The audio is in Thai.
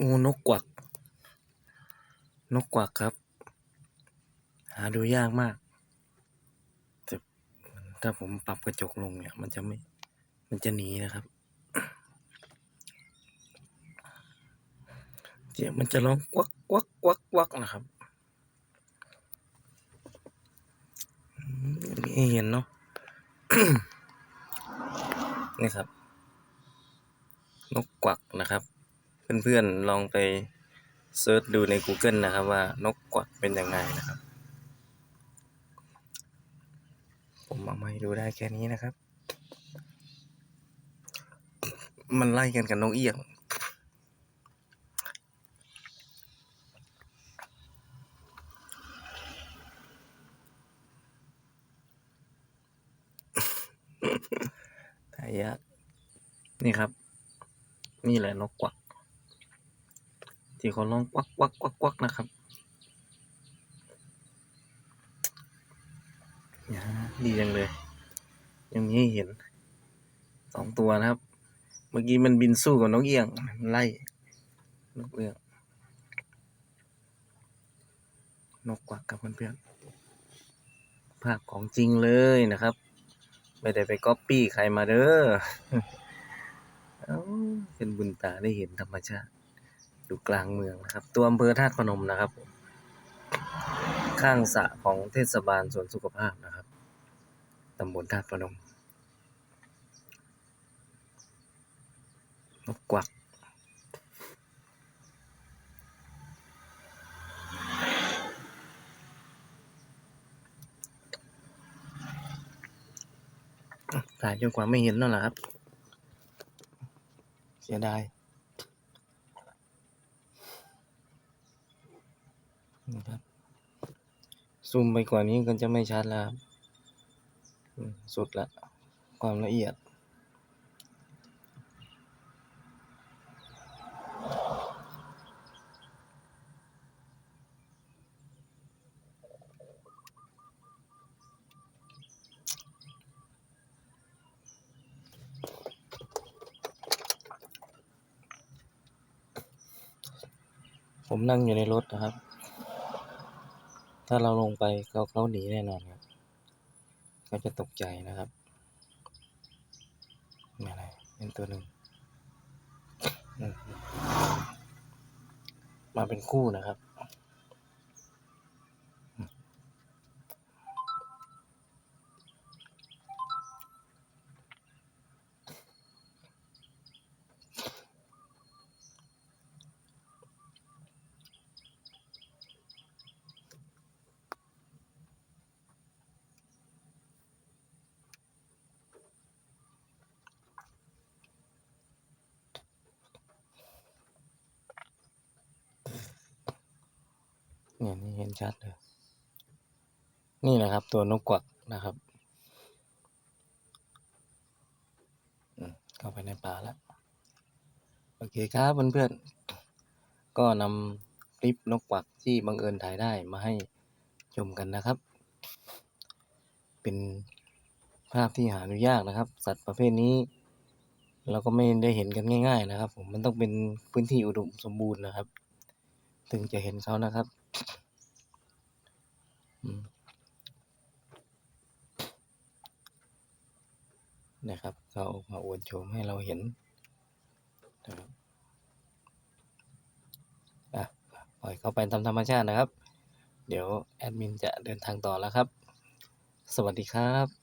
อ้นกกวัก นกกวักครับ หาดูยากมากแต่ถ้าผมปรับกระจกลงเนี่ย มันจะไม่ มันจะหนีนะครับเดี๋ยวมันจะร้องกวักกวักกวักกวักนะครับนี่เห็นเนาะนี่ครับ นกกวักนะครับ เพื่อนๆลองไปเซิร์ชดูใน Google นะครับ ว่านกกวักเป็นยังไงนะครับ ผมเอามาให้ดูได้แค่นี้นะครับ มันไล่กันกับนกเอี้ยงทายากนี่ครับ นี่แหละนกกวัก ที่เขาร้องกวักวักวักวักนะครับอย่ดีจังเลย ยังมีให้เห็นสองตัวนะครับ เมื่อกี้มันบินสู้กับนกเอี้ยงมันไล่นกเอี้ยงนกกวักกับเพื่อนๆภาพของจริงเลยนะครับ ไม่ได้ไปก๊อปปี้ใครมาเด้อเป็นบุญตาได้เห็นธรรมชาติ อยู่กลางเมืองนะครับ ตัวอำเภอธาตุพนมนะครับผมข้างสะของเทศบาลสวนสุขภาพนะครับตำบลธาตุพนมนกกวักถ่ายจนกว่าไม่เห็นแล้วล่ะครับ เสียดาย ครับ ซูมไปกว่านี้ก็จะไม่ชัดแล้วครับสุดละ ความละเอียด ผมนั่งอยู่ในรถนะครับ ถ้าเราลงไปเขาเขาหนีแน่นอนครับเขาจะตกใจนะครับนี่อะไรเป็นตัวหนึ่งมาเป็นคู่นะครับ เนี่ยนี่เห็นชัดเลย นี่นะครับ ตัวนกกวักนะครับเข้าไปในป่าแล้ว โอเคครับเพื่อนๆ ก็นำคลิปนกกวักที่บังเอิญถ่ายได้มาให้ชมกันนะครับ เป็นภาพที่หาดูยากนะครับ สัตว์ประเภทนี้ เราก็ไม่ได้เห็นกันง่าย ๆ นะครับ ผมมันต้องเป็นพื้นที่อุดมสมบูรณ์นะครับ ถึงจะเห็นเขานะครับนะครับเขาเอามาอวดโฉมให้เราเห็นนะครับอะปล่อยเขาไปตามธรรมชาตินะครับ เดี๋ยวแอดมินจะเดินทางต่อแล้วครับ สวัสดีครับ